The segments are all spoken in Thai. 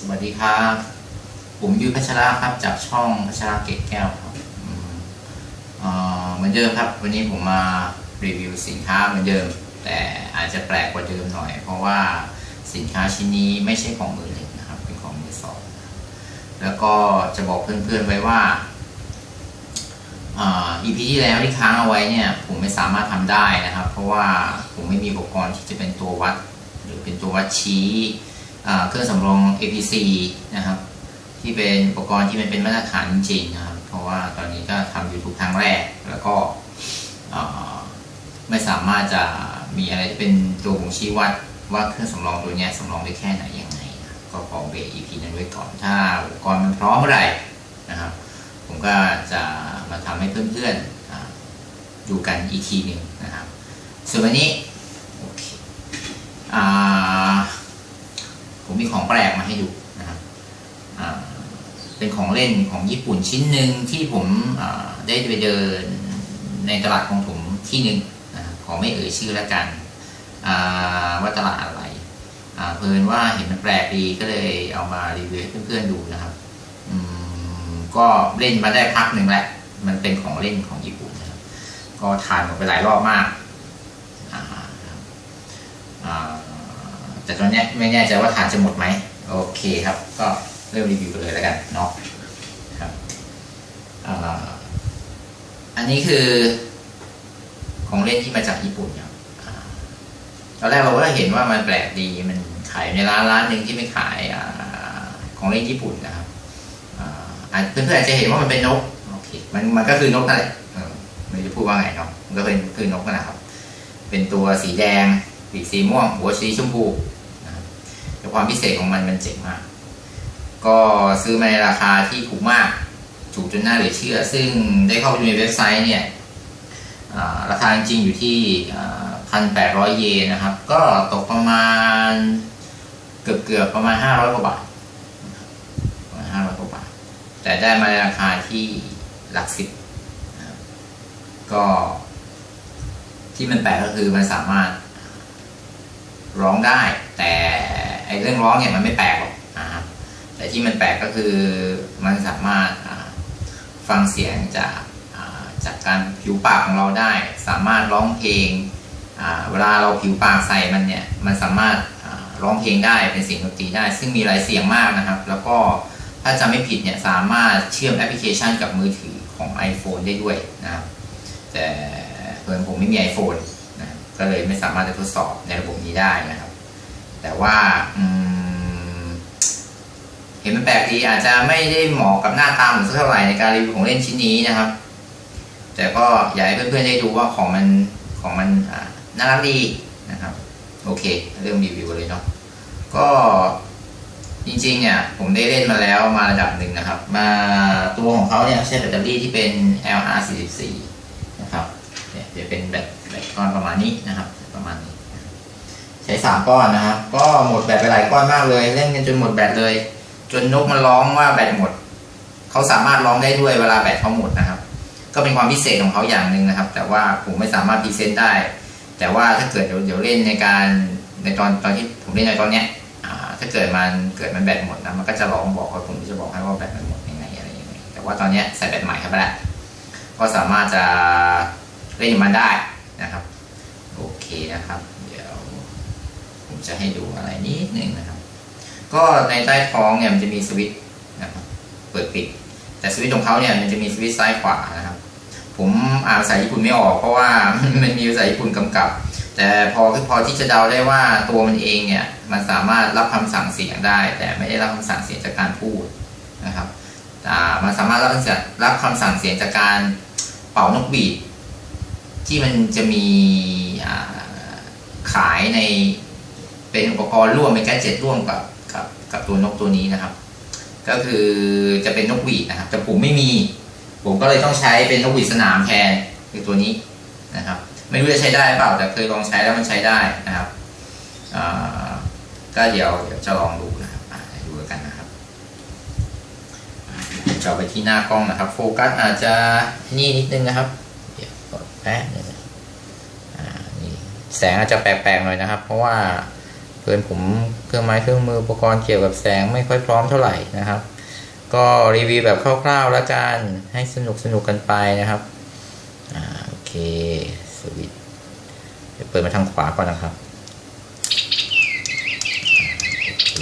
สวัสดีครับ ผมยุ้ยพัชระครับ จากช่องพัชระเกตแก้วครับเหมือนเดิมครับ วันนี้ผมมารีวิวสินค้าเหมือนเดิม แต่อาจจะแปลกกว่าเดิมหน่อย เพราะว่าสินค้าชิ้นนี้ไม่ใช่ของมือหนึ่งนะครับ เป็นของมือสองแล้วก็จะบอกเพื่อนๆไว้ว่าอ่า EP ที่แล้วที่ค้างเอาไว้เนี่ย ผมไม่สามารถทำได้นะครับ เพราะว่าผมไม่มีอุปกรณ์ที่จะเป็นตัววัด หรือเป็นตัววัดชี้ เครื่องสำรอง APC นะครับ ที่เป็นอุปกรณ์ที่มันเป็นมาตรฐานจริงนะครับ เพราะว่าตอนนี้ก็ทำ YouTube ครั้งแรก แล้วก็ไม่สามารถจะมีอะไรที่เป็นตัวบ่งชี้วัดว่าเครื่องสำรองตัวนี้สำรองได้แค่ไหนยังไง ก็ขอเบรก EP นั้นไว้ก่อน ถ้าอุปกรณ์มันพร้อมเมื่อไหร่นะครับ ผมก็จะมาทำให้เพื่อนๆดูกันอีกทีหนึ่งนะครับ ส่วนวันนี้โอเคอ่า ผมมีของแปลกมาให้ดูนะครับเป็นของเล่นของญี่ปุ่นชิ้นหนึ่งที่ผมได้ไปเดินในตลาดของผมที่หนึ่งขอไม่เอ่ยชื่อแล้วกันว่าตลาดอะไรเพลินว่าเห็นมันแปลกดีก็เลยเอามารีวิวให้เพื่อนๆดูนะครับก็เล่นมาได้พักหนึ่งแล้วมันเป็นของเล่นของญี่ปุ่นนะครับ ก็ทานหมดไปหลายรอบมากอ่าครับอ่า แต่ตอนนี้ไม่แน่ใจว่าทานจะหมดไหมโอเคครับ ก็เริ่มรีวิวกันเลยแล้วกันเนาะครับอ,อันนี้คือ ของเล่นที่มาจากญี่ปุ่นครับตอนแรกเราก็เห็นว่ามันแปลกดีมันขายในร้านร้านหนึ่งที่ไม่ขายอของเล่นญี่ปุ่นนะครับเพื่อนๆอาจจะเห็นว่ามันเป็นนกโอเคมันมันก็คือนกนั่นแหละไม่รู้จะพูดว่าไงเนาะมันก็เป็นคือนกนั่นแหละครับ เป็นตัวสีแดงปีกสีม่วง หัวสีชมพู ความพิเศษของมันมันเจ๋งมาก ก็ซื้อมาในราคาที่ถูกมาก ถูกจนน่าเหลือเชื่อ ซึ่งได้เข้าไปดูในเว็บไซต์เนี่ยราคาจริงอยู่ที่พันแปดร้อยเยนนะครับ ก็ตกประมาณเกือบเกือบๆประมาณห้าร้อยกว่าบาทประมาณห้าร้อยกว่าบาท แต่ได้มาในราคาที่หลักสิบก็ที่มันแปลกก็คือมันสามารถร้องได้แต่ ไอ้เรื่องร้องเนี่ยมันไม่แปลกหรอกนะครับแต่ที่มันแปลกก็คือมันสามารถฟังเสียงจากจากการผิวปากของเราได้ สามารถร้องเพลงเวลาเราผิวปากใส่มันเนี่ยมันสามารถร้องเพลงได้เป็นเสียงดนตรีได้ ซึ่งมีหลายเสียงมากนะครับ แล้วก็ถ้าจำไม่ผิดเนี่ยสามารถเชื่อมแอปพลิเคชันกับมือถือของ iPhone ได้ด้วยนะครับแต่เพื่อนผมไม่มี iPhone นะก็เลยไม่สามารถจะทดสอบในระบบนี้ได้นะครับ แต่ว่าเห็นมันแปลกดีอาจจะไม่ได้เหมาะกับหน้าตาผมสักเท่าไหร่ในการรีวิวของเล่นชิ้นนี้นะครับ แต่ก็อยากให้เพื่อนๆได้ดูว่าของมันของมันน่ารักดีนะครับ โอเค เริ่มรีวิวเลยเนาะก็จริงๆเนี่ยผมได้เล่นมาแล้วมาระดับหนึ่งนะครับ มาตัวของเขาเนี่ยใช้แบตเตอรี่ที่เป็น LR44 นะครับเนี่ยจะเป็นแบตแบตก้อนประมาณนี้นะครับ ประมาณนี้ ช้สามก้อนนะครับ ก็หมดแบตไปหลายก้อนมากเลย เล่นกันจนหมดแบตเลย จนนกมันร้องว่าแบตหมด เขาสามารถร้องได้ด้วยเวลาแบตเขาหมดนะครับ ก็เป็นความพิเศษของเขาอย่างหนึ่งนะครับ แต่ว่าผมไม่สามารถพรีเซนต์ได้ แต่ว่าถ้าเกิดเดี๋ยวเดี๋ยวเล่นในการในตอนตอนที่ผมเล่นในตอนเนี้ยถ้าเกิดมันเกิดมันแบตหมดนะมันก็จะร้องบอกว่าผมจะบอกให้ว่าแบตมันหมดยังไงอะไรยังไงแต่ว่าตอนเนี้ยใส่แบตใหม่เข้าไปแล้วก็สามารถจะเล่นมันได้นะครับ โอเคนะครับ ผมจะให้ดูอะไรนิดนึงนะครับ ก็ในใต้ท้องเนี่ยมันจะมีสวิตช์นะครับเปิดปิด แต่สวิตช์ของเขาเนี่ยมันจะมีสวิตช์ซ้ายขวานะครับ ผมอ่านภาษาญี่ปุ่นไม่ออกเพราะว่ามันมีภาษาญี่ปุ่นกำกับ แต่พอคือพอที่จะเดาได้ว่าตัวมันเองเนี่ยมันสามารถรับคำสั่งเสียงได้ แต่ไม่ได้รับคำสั่งเสียงจากการพูดนะครับอ่ามันสามารถรับคำสั่งรับคำสั่งเสียงจากการเป่านกหวีดที่มันจะมีอ่าขายใน เป็นอุปกรณ์ร่วมเป็นแกดเจ็ตร่วมกับกับกับตัวนกตัวนี้นะครับ ก็คือจะเป็นนกหวีดนะครับ แต่ผมไม่มี ผมก็เลยต้องใช้เป็นนกหวีดสนามแทนคือตัวนี้นะครับ ไม่รู้จะใช้ได้เปล่าแต่เคยลองใช้แล้วมันใช้ได้นะครับก็เดี๋ยวเดี๋ยวจะลองดูนะครับดูกันนะครับจะเอไปที่หน้ากล้องนะครับ โฟกัสอาจจะนี่นิดนึงนะครับเดี๋ยวกดแป๊บนึงแสงอาจจะแปลกๆหน่อยนะครับ เพราะว่า ผเพื่อนผมเครื่องไม้เครื่องมืออุปกรณ์เกี่ยวกับแสงไม่ค่อยพร้อมเท่าไหร่นะครับ ก็รีวิวแบบคร่าวๆแล้วกันให้สนุกสนุกกันไปนะครับอ่าโอเคสวิตช์เดี๋ยวเปิดมาทางขวาก่อนนะครับโอเค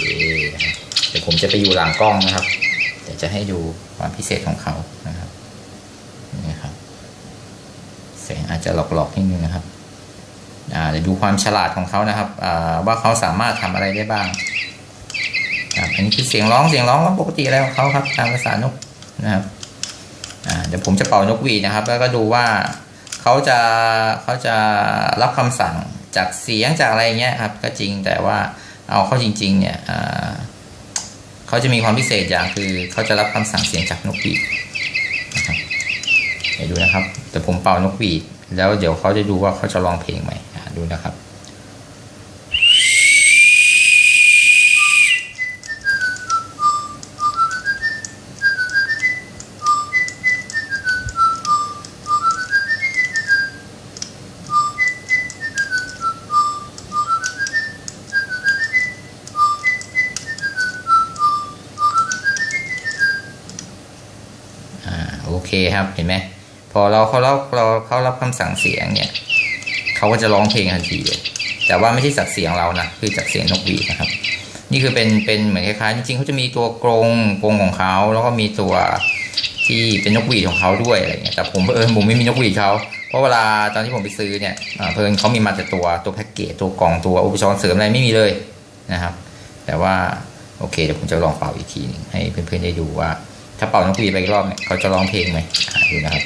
เดี๋ยวผมจะไปอยู่หลังกล้องนะครับเดี๋ยวจะให้ดูความพิเศษของเขานะครับนี่ครับแสงอาจจะหลอกๆนิดนึงนะครับ เดี๋ยวดูความฉลาดของเขานะครับว่าเขาสามารถทำอะไรได้บ้างอันนี้คือเสียงร้องเสียงร้องปกติอะไรของเขาครับ ตามภาษานกนะครับเดี๋ยวผมจะเป่านกหวีนะครับ แล้วก็ดูว่าเขาจะเขาจะรับคำสั่งจากเสียงจากอะไรเงี้ยครับ ก็จริงแต่ว่าเอาเข้าจริง ๆ เนี่ยเขาจะมีความพิเศษอย่างคือเขาจะรับคำสั่งเสียงจากนกหวีเดี๋ยวดูนะครับ แต่ผมเป่านกหวีแล้วเดี๋ยวเขาจะดูว่าเขาจะร้องเพลงไหม ดูนะครับ โอเคครับเห็นไหมพอเราเขาเราเราเขารับคำสั่งเสียงเนี่ย เขาก็จะร้องเพลงทันทีเลยแต่ว่าไม่ใช่จากเสียงเรานะคือจากเสียงนกหวีดนะครับ นี่คือเป็นเป็นเหมือนคล้ายๆจริงๆเขาจะมีตัวกรงกรงของเขาแล้วก็มีตัวที่เป็นนกหวีดของเขาด้วยอะไรเงี้ยแต่ผมเออผมไม่มีนกหวีดเขาเพราะเวลาตอนที่ผมไปซื้อเนี่ยเพิ่นเขามีมาแต่ตัวตัวแพ็กเกจตัวกล่องตัวอุปกรณ์เสริมอะไรไม่มีเลยนะครับ แต่ว่าโอเคเดี๋ยวผมจะลองเป่าอีกทีหนึงให้เพื่อนๆได้ดูว่า ถ้าเป่านกหวีดไปอีกรอบเนี่ยเขาจะร้องเพลงไหมดูนะครับ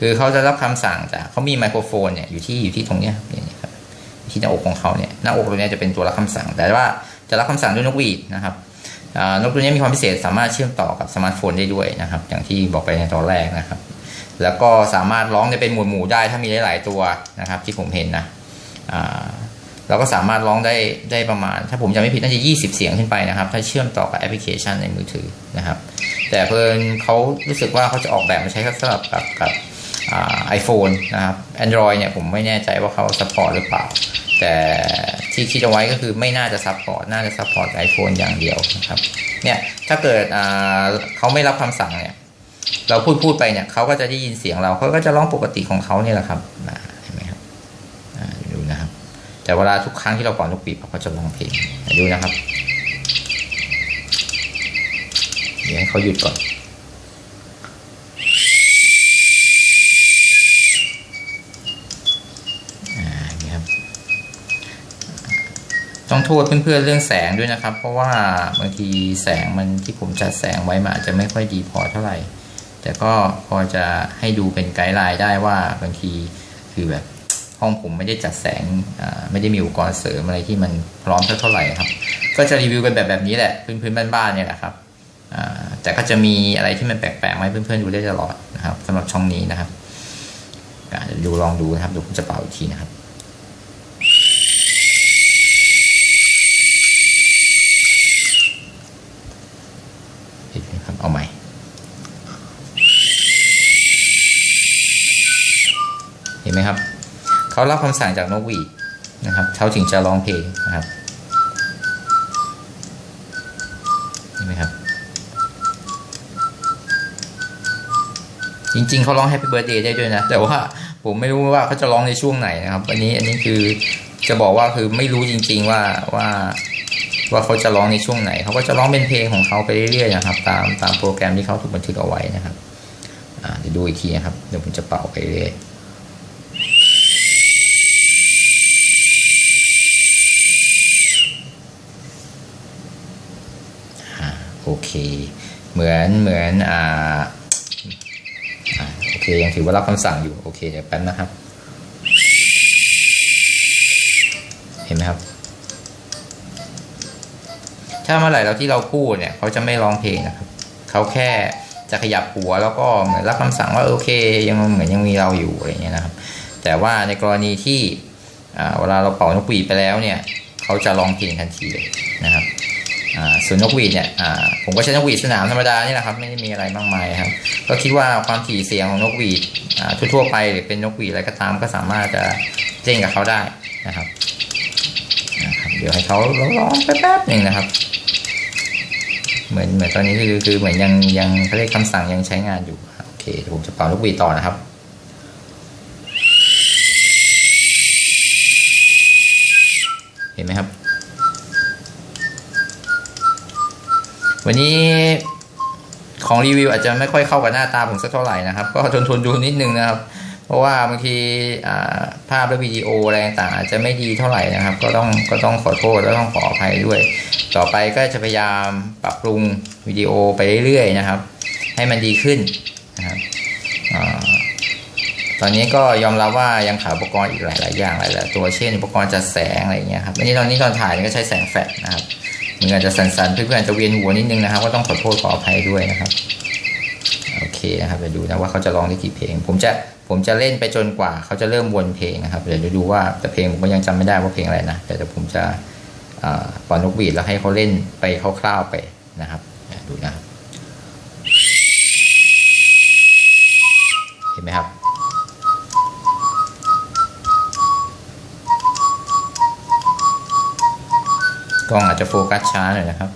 คือเขาจะรับคำสั่งจากเขามีไมโครโฟนเนี่ยอยู่ที่อยู่ที่ตรงเนี้ยครับเนี่ยครับที่หน้าอกของเขาเนี่ยหน้าอกตรงเนี้ยจะเป็นตัวรับคำสั่ง แต่ว่าจะรับคำสั่งด้วยนกหวีดนะครับอ่านกตัวนี้มีความพิเศษสามารถเชื่อมต่อกับสมาร์ทโฟนได้ด้วยนะครับ อย่างที่บอกไปในตอนแรกนะครับ แล้วก็สามารถร้องได้เป็นหมวดหมู่ได้ถ้ามีหลาย ๆ ตัวนะครับ ที่ผมเห็นนะอ่าเราก็สามารถร้องได้ได้ประมาณ ถ้าผมจำไม่ผิดน่าจะ 20 เสียงขึ้นไปนะครับ ถ้าเชื่อมต่อกับแอปพลิเคชันในมือถือนะครับ แต่เพิ่นเขารู้สึกว่าเขาจะออกแบบมาใช้สำหรับกับกับ ไอโฟนนะครับ Android เนี่ยผมไม่แน่ใจว่าเขาซัพพอร์ตหรือเปล่า แต่ที่คิดเอาไว้ก็คือไม่น่าจะซัพพอร์ต น่าจะซัพพอร์ตไอโฟนอย่างเดียวนะครับ เนี่ยถ้าเกิดอ่าเขาไม่รับคำสั่งเนี่ย เราพูดพูดไปเนี่ยเขาก็จะได้ยินเสียงเราเขาก็จะร้องปกติของเขาเนี่ยแหละครับเห็นไหมครับดูนะครับ แต่เวลาทุกครั้งที่เราก่อนลูกปีบเขาจะร้องเพลงดูนะครับ เดี๋ยวให้เขาหยุดก่อน อ่าอย่างนี้ครับ ต้องโทษเพื่อนๆเรื่องแสงด้วยนะครับ เพราะว่าบางทีแสงมันที่ผมจัดแสงไว้มันอาจจะไม่ค่อยดีพอเท่าไหร่ แต่ก็พอจะให้ดูเป็นไกด์ไลน์ได้ว่าบางทีคือแบบห้องผมไม่ได้จัดแสงไม่ได้มีอุปกรณ์เสริมอะไรที่มันพร้อมเท่าไหร่ครับ ก็จะรีวิวกันแบบแบบนี้แหละพื้นๆบ้านๆเนี่ยแหละครับแต่ก็จะมีอะไรที่มันแปลกๆมาให้เพื่อนๆดูได้ตลอดนะครับสำหรับช่องนี้นะครับเดี๋ยวดูลองดูนะครับเดี๋ยวผมจะเป่าอีกทีนะครับ เห็นไหมครับเอาใหม่ เห็น ไหมครับเขารับคำสั่งจากนกหวีดนะครับเขาถึงจะร้องเพลงนะครับเห็นไหมครับ จริงๆเขาร้อง Happy Birthday ได้ด้วยนะ แต่ว่าผมไม่รู้ว่าเขาจะร้องในช่วงไหนนะครับ อันนี้อันนี้คือจะบอกว่าคือไม่รู้จริง ๆว่าว่าว่าเขาจะร้องในช่วงไหน เขาก็จะร้องเป็นเพลงของเขาไปเรื่อยๆนะครับ ตามตามโปรแกรมที่เขาถูกบันทึกเอาไว้นะครับเดี๋ยวดูอีกทีนะครับ เดี๋ยวผมจะเป่าไปเรื่อยอ่า โอเหมือนเหมือนอ่าโอเคยังถือว่ารับคำสั่งอยู่โอเคเดี๋ยวแป๊บนะครับ เห็นไหมครับ ถ้าเมื่อไหร่เราที่เราพูดเนี่ยเขาจะไม่ร้องเพลงนะครับเขาแค่จะขยับหัวแล้วก็เหมือนรับคำสั่งว่าโอเค ยังเหมือนยังมีเราอยู่อะไรเงี้ยนะครับ แต่ว่าในกรณีที่อ่าเวลาเราเป่านกหวีดไปแล้วเนี่ย เขาจะร้องเพลงทันทีเลยนะครับ ส่วนนกหวีดเนี่ยผมก็ใช้นกหวีดสนามธรรมดานี่แหละครับไม่ได้มีอะไรมากมายครับ ก็คิดว่าความถี่เสียงของนกหวีดทั่วๆไปหรือเป็นนกหวีดอะไรก็ตามก็สามารถจะเล่นกับเขาได้นะครับนะครับ เดี๋ยวให้เขาร้องแป๊บๆหนึ่งนะครับ เหมือนเหมือนตอนนี้คือคือเหมือนยังยังเขาเรียกคำสั่งยังใช้งานอยู่โอเคผมจะเป่านกหวีดต่อนะครับ วันนี้ของรีวิวอาจจะไม่ค่อยเข้ากับหน้าตาผมสักเท่าไหร่นะครับ ก็ทนทนดูนิดนึงนะครับ เพราะว่าบางทีภาพและวิดีโออะไรต่างอาจจะไม่ดีเท่าไหร่นะครับ ก็ต้องก็ต้องขอโทษและต้องขออภัยด้วย ต่อไปก็จะพยายามปรับปรุงวิดีโอไปเรื่อยๆนะครับ ให้มันดีขึ้นนะครับอตอนนี้ก็ยอมรับว่ายังขาดอุปกรณ์อีกหลาย ๆ อย่างหลาย ๆ ตัวเช่นอุปกรณ์จัดแสงอะไรอย่างเงี้ยครับอันนี้ตอนนี้ตอนถ่ายก็ใช้แสงแฟลชนะครับ มันอาจจะสั่นๆเพื่อนๆจะเวียนหัวนิดนึงนะครับ ก็ต้องขอโทษขออภัยด้วยนะครับ โอเคนะครับเดี๋ยวดูนะว่าเขาจะร้องได้กี่เพลง ผมจะผมจะเล่นไปจนกว่าเขาจะเริ่มวนเพลงนะครับ เดี๋ยวดูว่าแต่เพลงผมก็ยังจำไม่ได้ว่าเพลงอะไรนะแต่เดี๋ยวผมจะอ่าปอนนกหวีดแล้วให้เขาเล่นไปคร่าวๆไปนะครับดูนะครับ กล้องอาจจะโฟกัสช้าหน่อยนะครับ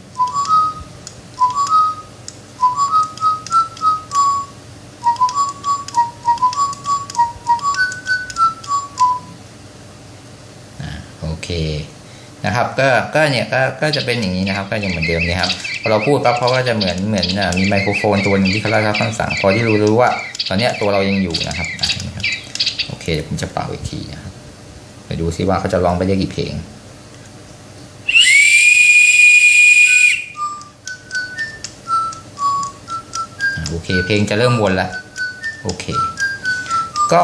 อโอเคนะครับ ก็ก็เนี่ยก็ก็จะเป็นอย่างนี้นะครับ ก็ยังเหมือนเดิมนะครับพอเราพูดปั๊บเขาก็จะเหมือนเหมือนมีไมโครโฟนตัวหนึ่งที่เขารับคำสั่งพอที่รู้รู้ว่า ตอนนี้ตัวเรายังอยู่นะครับอ่านะครับโอเคเดี๋ยวผมจะเป่าอีกทีนะครับไปดูซิว่าเขาจะร้องไปได้กี่เพลง เคเพลงจะเริ่มวนล้วโอเค ก็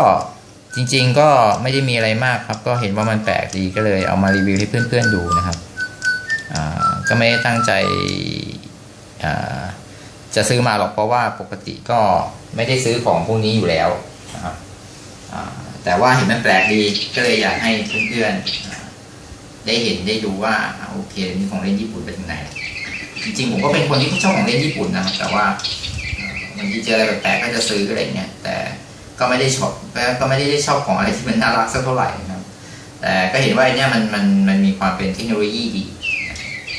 จริงๆก็ไม่ได้มีอะไรมากครับ ก็เห็นว่ามันแปลกดีก็เลยเอามารีวิวให้เพื่อนๆดูนะครับก็ไม่ได้ตั้งใจจะซื้อมาหรอกเพราะว่าปกติก็ไม่ได้ซื้อของพวกนี้อยู่แล้วนะครับแต่ว่าเห็นมันแปลกดีก็เลยอยากให้เพื่อนๆได้เห็นได้ดูว่าโอเคมีของเล่นญี่ปุ่นเป็นยังไงจริงๆผมก็เป็นคนที่ชอบของเล่นญี่ปุ่นนะครับแต่ว่า อ่อบางทีเจออะไรแปลกๆก็จะซื้ออะไรเงี้ยแต่ก็ไม่ได้ชอบก็ไม่ได้ชอบของอะไรที่มันน่ารักสักเท่าไหร่นะครับ แต่ก็เห็นว่าไอเนี่ยมันมันมันมีความเป็นเทคโนโลยีดี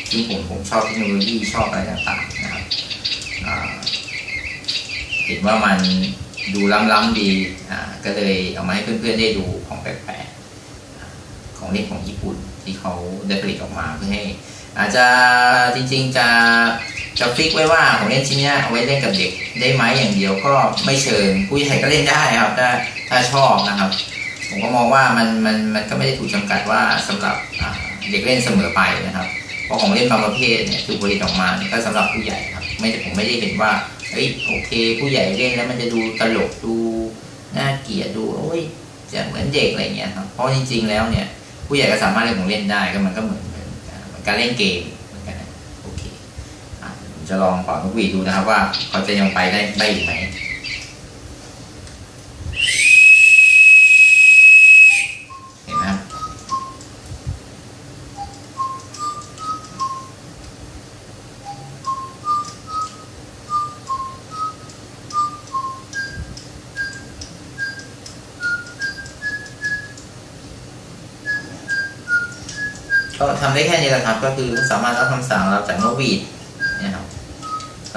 ที่ผมผมชอบเทคโนโลยีชอบอะไรต่างๆนะครับเห็นว่ามันดูล้ำๆดีอ่าก็เลยเอามาให้เพื่อนๆได้ดูของแปลกๆของเล่นของญี่ปุ่นที่เขาได้ผลิตออกมาเพื่อให้ อาจจะจริง ๆจะ จะฟิกไว้ว่าของเล่นชิ้นนี้เอาไว้เล่นกับเด็กได้ไหมอย่างเดียวก็ไม่เชิงผู้ใหญ่ก็เล่นได้ครับ ถ้าถ้าชอบนะครับ ผมก็มองว่ามันมันมันก็ไม่ได้ถูกจำกัดว่าสำหรับเด็กเล่นเสมอไปนะครับเพราะของเล่นบางประเภทเนี่ยคือผลิตออกมาเนี่ยก็สำหรับผู้ใหญ่ครับ ไม่ได้ผมไม่ได้เห็นว่าเอ้ยโอเค ผู้ใหญ่เล่นแล้วมันจะดูตลกดูน่าเกลียดดูโอ้ยจะเหมือนเด็กอะไรเงี้ยครับเพราะจริง ๆ แล้วเนี่ย ผู้ใหญ่ก็สามารถเล่นของเล่นได้ก็มันก็เหมือนการเล่นเกมเหมือนกันนะโอเคอะผม จะลองเป่านกหวีดดูนะครับ ว่าเขาจะยังไปได้ได้อีกไหมเห็นไหมก็ทำได้แค่นี้แหละครับ ก็คือสามารถรับคำสั่งเราจากนกหวีด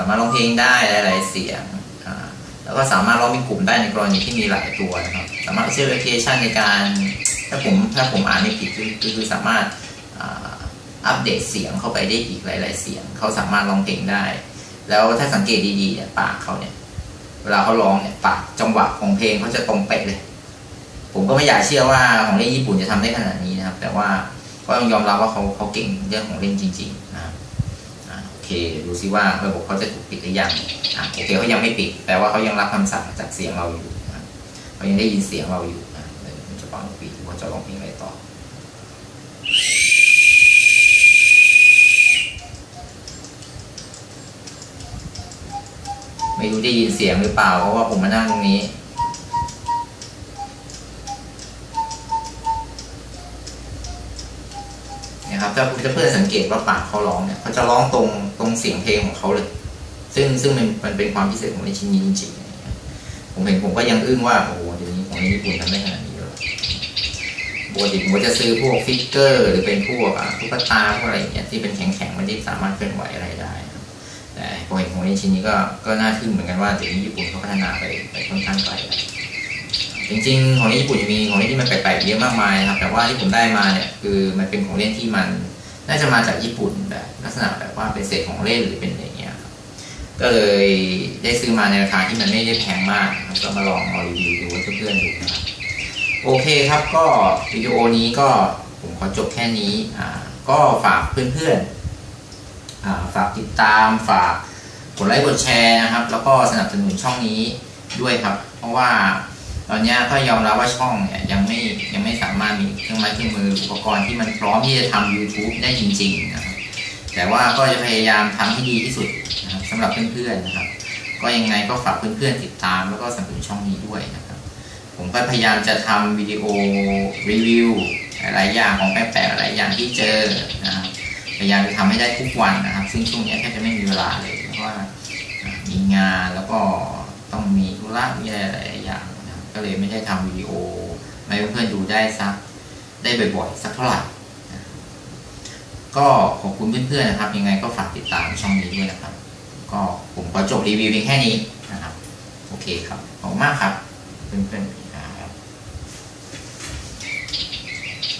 ามารถร้องเพลงได้หลาย ๆ เสียงแล้วก็สามารถร้องเป็นกลุ่มได้ในกรณีที่มีหลายตัวนะครับ สามารถใช้โลเคชันในการ ถ้าผมถ้าผมอ่านไม่ผิดคือคือสามารถอัปเดตเสียงเข้าไปได้อีกหลาย ๆ เสียง เขาสามารถร้องเพลงได้ แล้วถ้าสังเกตดีๆเนี่ยปากเขาเนี่ย เวลาเขาร้องเนี่ยปากจังหวะของเพลงเขาจะตรงเป๊ะเลย ผมก็ไม่อยากเชื่อว่าของเล่นญี่ปุ่นจะทำได้ขนาดนี้นะครับ แต่ว่าก็ต้องยอมรับว่าเขาเขาเก่งเรื่องของเล่นจริง ๆ นะครับ อ่าโอ เคเคดูซิว่าระบบเขาจะถูกปิดหรือยังอ่าโอเคเขายังไม่ปิดแปลว่าเขายังรับคำสั่งจากเสียงเราอยู่เขายังได้ยินเสียงเราอยู่นะเดี๋ยวผมจะฟังปิดว่าจะร้องเพลงอะไรต่อไม่รู้ได้ยินเสียงหรือเปล่าเพราะว่าผมมานั่งตรงนี้ะครับถ้าเพื่อนสังเกตว่าปากเขาร้องเนี่ยเขาจะร้องตรงตรงเสียงเพลงของเขาเลย ซึ่งซึ่งมันมันเป็นความพิเศษของในชิ้นนี้จริงๆผมเห็นผมก็ยังอึ้งว่าโอ้โหเดี๋ยวนี้ของในญี่ปุ่นทำได้ขนาดนี้เลยปกติผมก็จะซื้อพวกฟิกเกอร์ หรือเป็นพวกอะตุ๊กตาพวกอะไรอย่างเงี้ยที่เป็นแข็งๆมันที่สามารถเคลื่อนไหวอะไรได้แต่พอเห็นของในชิ้นนี้ก็ก็น่าทึ่งเหมือนกันว่าเดี๋ยวนี้ญี่ปุ่นเขาพัฒนาไปไปค่อนข้างไกลแล้วจริงๆ ของญี่ปุ่นมีของเล่นที่มันแปลกๆเยอะมากมายครับ แต่ว่าที่ผมได้มาเนี่ยคือมันเป็นของเล่นที่มัน น่าจะมาจากญี่ปุ่นแบบลักษณะแบบว่าเป็นเศษของเล่นหรือเป็นอะไรเงี้ยก็เลยได้ซื้อมาในราคาที่มันไม่ได้แพงมากครับก็มาลองเอารีวิวดูให้เพื่อนๆดูนะครับโอเคครับก็วิดีโอนี้ก็ผมขอจบแค่นี้อ่าก็ฝากเพื่อนๆอ่าฝากติดตามฝากกดไลค์กดแชร์นะครับ แล้วก็สนับสนุนช่องนี้ด้วยครับ เพราะว่า ตอนนี้ยก็ยอมรับว่าช่องเนี่ยยังไม่ยังไม่สามารถมีเครื่องไม้เครื่องมืออุปกรณ์ที่มันพร้อมที่จะทำ YouTube ได้จริงๆนะครับแต่ว่าก็จะพยายามทำให้ดีที่สุดนะครับสำหรับเพื่อนๆนะครับ ก็ยังไงก็ฝากเพื่อนๆติดตามแล้วก็สนับสนุนช่องนี้ด้วยนะครับ ผมก็พยายามจะทำวิดีโอรีวิวหลายอย่างของแปลกๆหลายอย่างที่เจอนะครับพยายามจะทำให้ได้ทุกวันนะครับ ซึ่งช่วงนี้แทบจะไม่มีเวลาเลยเพราะว่ามีงานแล้วก็ต้องมีธุระมีอะไรหลายอย่าง ก็เลยไม่ได้ทำวิดีโอมาให้เพื่อนๆดูได้สักได้บ่อยๆสักเท่าไหร่ก็ขอบคุณเพื่อนๆนะครับ ยังไงก็ฝากติดตามช่องนี้ด้วยนะครับ ก็ผมขอจบรีวิวเพียงแค่นี้นะครับ โอเคครับขอบมากครับเพื่อนๆ